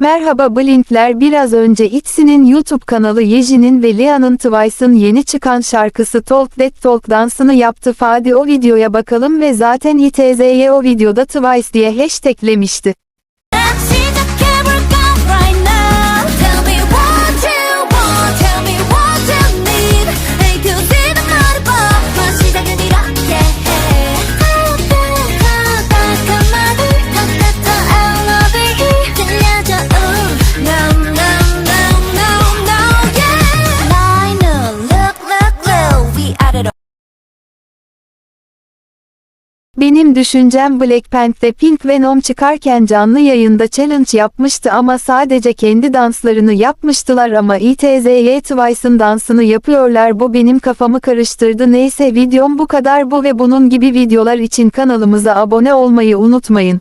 Merhaba Blinkler biraz önce Itzy'nin YouTube kanalı Yeji'nin ve Lia'nın Twice'ın yeni çıkan şarkısı Talk That Talk dansını yaptı Fadi o videoya bakalım ve zaten ITZ'ye o videoda Twice diye hashtaglemişti. Benim düşüncem Blackpink'te Pink Venom çıkarken canlı yayında challenge yapmıştı ama sadece kendi danslarını yapmıştılar ama ITZY Twice'ın dansını yapıyorlar. Bu benim kafamı karıştırdı. Neyse videom bu kadar. Bu ve bunun gibi videolar için kanalımıza abone olmayı unutmayın.